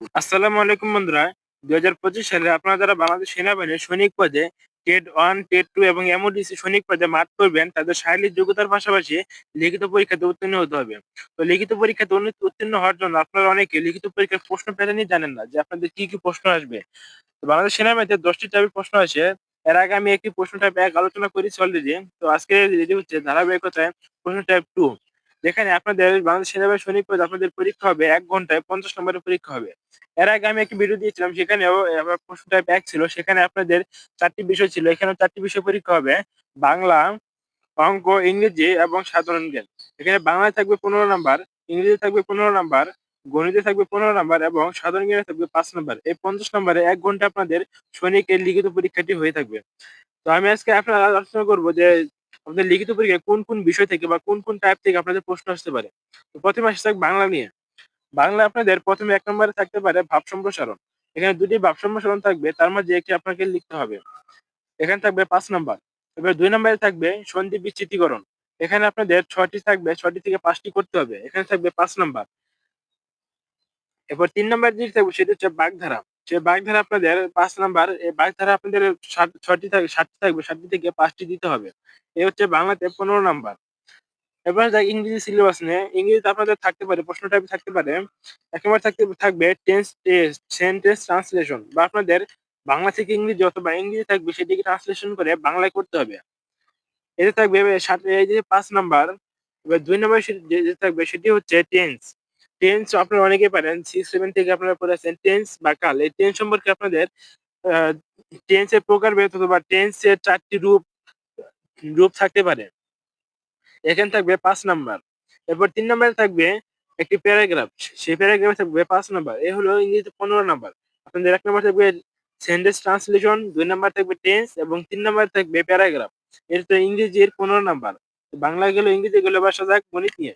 আসসালামু আলাইকুম বন্ধুরা। দুই হাজার পঁচিশ সালে আপনারা যারা বাংলাদেশ সেনাবাহিনীর সৈনিক পদে টেট ওয়ান টেট টু এবং এমওডিসি সৈনিক পদে মাঠ করবেন, তাদের শারীরিক যোগ্যতার পাশাপাশি লিখিত পরীক্ষাতে উত্তীর্ণ হতে হবে। তো লিখিত পরীক্ষাতে উত্তীর্ণ হওয়ার জন্য আপনারা অনেকে লিখিত পরীক্ষার প্রশ্ন প্যাটার্নই জানেন না যে আপনাদের কি কি প্রশ্ন আসবে। তো বাংলাদেশ সেনাবাহিনীতে দশটি টাইপের প্রশ্ন আছে। এর আগে আমি একটি প্রশ্ন টাইপ এক আলোচনা করেছি অলরেডি তো আজকে যেটি হচ্ছে ধারাবাহিকতায় প্রশ্ন টাইপ টু যেখানে আপনাদের বাংলাদেশ সেনাবাহিনী সৈনিক পদে আপনাদের পরীক্ষা হবে এক ঘন্টায় পঞ্চাশ নম্বরের পরীক্ষা হবে। এর আগে আমি একটি ভিডিও দিয়েছিলাম, সেখানে প্রশ্ন টাইপ এক ছিল, সেখানে আপনাদের চারটি বিষয় ছিল। এখানে চারটি বিষয় পরীক্ষা হবে, বাংলা, অঙ্ক, ইংরেজি এবং সাধারণ জ্ঞান। এখানে বাংলায় থাকবে পনেরো নাম্বার ইংরেজি থাকবে পনেরো নাম্বার, গণিতে থাকবে পনেরো নাম্বার এবং সাধারণ জ্ঞানে থাকবে পাঁচ নাম্বার। এই পঞ্চাশ নাম্বারে এক ঘণ্টা আপনাদের সৈনিকের লিখিত পরীক্ষাটি হয়ে থাকবে। তো আমি আজকে আপনার আলোচনা করব যে আপনাদের লিখিত পরীক্ষায় কোন কোন বিষয় থেকে বা কোন কোন টাইপ থেকে আপনাদের প্রশ্ন আসতে পারে? তো প্রথমে আসতে থাকবে বাংলা নিয়ে। বাংলা আপনাদের প্রথমে এক নম্বরে থাকতে পারে ভাব সম্প্রসারণ। এখানে দুটি ভাব সম্প্রসারণ থাকবে, তার মাঝে একটি আপনাকে লিখতে হবে। এখানে থাকবে পাঁচ নাম্বার। এবার দুই নম্বরে থাকবে সন্ধি বিচ্ছিতিকরণ এখানে আপনাদের ছয়টি থাকবে ছয়টি থেকে পাঁচটি করতে হবে। এখানে থাকবে পাঁচ নাম্বার। এরপর তিন নম্বর যেটি থাকবে, সেটি হচ্ছে বাগধারা। সে বাগধারা আপনাদের পাঁচ নাম্বার এই বাগধারা আপনাদের ছয়টি থাকবে সাতটি থাকবে সাতটি থেকে পাঁচটি দিতে হবে। এ হচ্ছে বাংলাতে পনেরো নাম্বার এবার যাই ইংরেজি সিলেবাস নিয়ে, ইংরেজিতে আপনাদের থাকতে পারে, প্রশ্ন টাইপ থাকতে পারে, একেবারে থাকতে, থাকবে টেন্স সেন্টেন্স ট্রান্সলেশন বা আপনাদের বাংলা থেকে ইংরেজি অথবা ইংরেজি থাকবে সেটিকে ট্রান্সলেশন করে বাংলায় করতে হবে। এতে থাকবে এই যে পাঁচ নাম্বার এবার দুই নাম্বার থাকবে সেটি হচ্ছে টেন্স টেন্স আপনারা অনেকেই পারেন সিক্স সেভেন থেকে আপনারা পড়েছেন টেন্স বা কাল। এই টেন্স সম্পর্কে আপনাদের টেন্সের প্রকারভেদ অথবা টেন্সের চারটি রূপ রূপ থাকতে পারে। এখানে থাকবে পাঁচ নাম্বার। এরপর তিন নাম্বারে থাকবে একটি প্যারাগ্রাফ সেই প্যারাগ্রাফে থাকবে পাঁচ নাম্বার। এ হলো ইংরেজিতে পনেরো নাম্বার। আপনাদের এক নাম্বার থাকবে সেন্টেন্স ট্রান্সলেশন দুই নাম্বার থাকবে টেন্স এবং তিন নাম্বার থাকবে প্যারাগ্রাফ তো ইংরেজির পনেরো নাম্বার। বাংলা গেল ইংরেজি গেল আসা যাক, গণিত নিয়ে।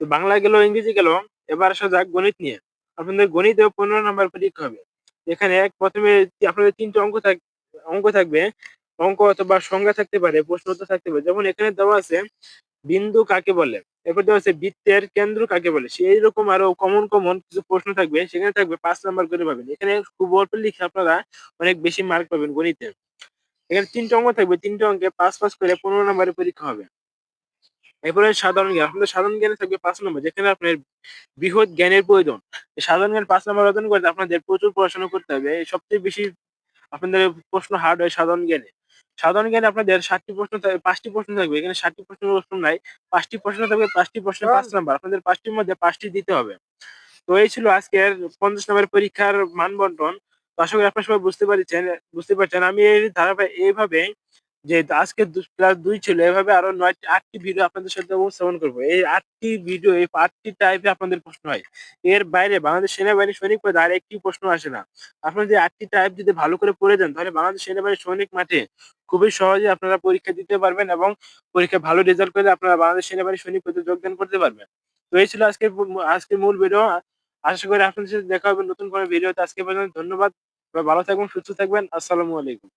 তো বাংলা গেল, ইংরেজি গেল। এবার আসা যাক গণিত নিয়ে। আপনাদের গণিতেও পনেরো নাম্বার পরীক্ষা হবে। এখানে এক প্রথমে আপনাদের তিনটে অঙ্ক থাক, অঙ্ক থাকবে। অঙ্ক অথবা সংজ্ঞা থাকতে পারে, প্রশ্ন উত্তর থাকতে পারে। যেমন এখানে দেওয়া আছে, বিন্দু কাকে বলে? এরপর দেওয়া আছে, বৃত্তের কেন্দ্র কাকে বলে? সেই রকম আরও কমন কমন কিছু প্রশ্ন থাকবে। সেখানে থাকবে, পাঁচ নাম্বার করে পাবেন। এখানে খুব অল্প লিখে আপনারা অনেক বেশি মার্ক পাবেন গণিতে। এখানে তিনটে অঙ্ক থাকবে। তিনটে অঙ্কে পাঁচ পাঁচ করে পনেরো নাম্বারের পরীক্ষা হবে। এরপরে সাধারণ জ্ঞান। আপনাদের সাধারণ জ্ঞানে থাকবে পাঁচ নম্বর, যেখানে আপনার বৃহৎ জ্ঞানের প্রয়োজন। সাধারণ জ্ঞান পাঁচ নম্বর অর্জন করতে আপনাদের প্রচুর পড়াশোনা করতে হবে। সবচেয়ে বেশি আপনাদের প্রশ্ন হার্ড হয় সাধারণ জ্ঞানে। সাধারণ জ্ঞানে আপনাদের ষাটটি প্রশ্ন থাকবে পাঁচটি প্রশ্ন থাকবে। এখানে ষাটটি প্রশ্ন প্রশ্ন নাই। পাঁচটি প্রশ্ন থাকবে, পাঁচটি প্রশ্ন পাঁচ নাম্বার। আপনাদের পাঁচটির মধ্যে পাঁচটি দিতে হবে। তো এই ছিল আজকের পঞ্চাশ নম্বরের পরীক্ষার মান বন্টন তো আশা করি আপনার সবাই বুঝতে পারছেন বুঝতে পারছেন। আমি এই ধারাবাহিক এইভাবে যে আজকে ক্লাস দুই ছিল, এভাবে আরও নয়টি, আটটি ভিডিও আপনাদের সাথে উপস্থাপন করব। এই আটটি ভিডিও এই আটটি টাইপে আপনাদের প্রশ্ন হয়। এর বাইরে বাংলাদেশ সেনাবাহিনী সৈনিক পদে আর একটি প্রশ্ন আসে না। আপনারা যে আটটি টাইপ যদি ভালো করে পড়ে যান তাহলে বাংলাদেশ সেনাবাহিনী সৈনিক মাঠে খুবই সহজে আপনারা পরীক্ষা দিতে পারবেন এবং পরীক্ষা ভালো রেজাল্ট করে আপনারা বাংলাদেশ সেনাবাহিনী সৈনিক পদে যোগদান করতে পারবেন। তো এই ছিল আজকের আজকের মূল ভিডিও আশা করি আপনাদের সাথে দেখা হবে নতুন কোনো ভিডিওতে আজকে পর্যন্ত ধন্যবাদ। ভালো থাকবেন, সুস্থ থাকবেন। আসসালামু আলাইকুম।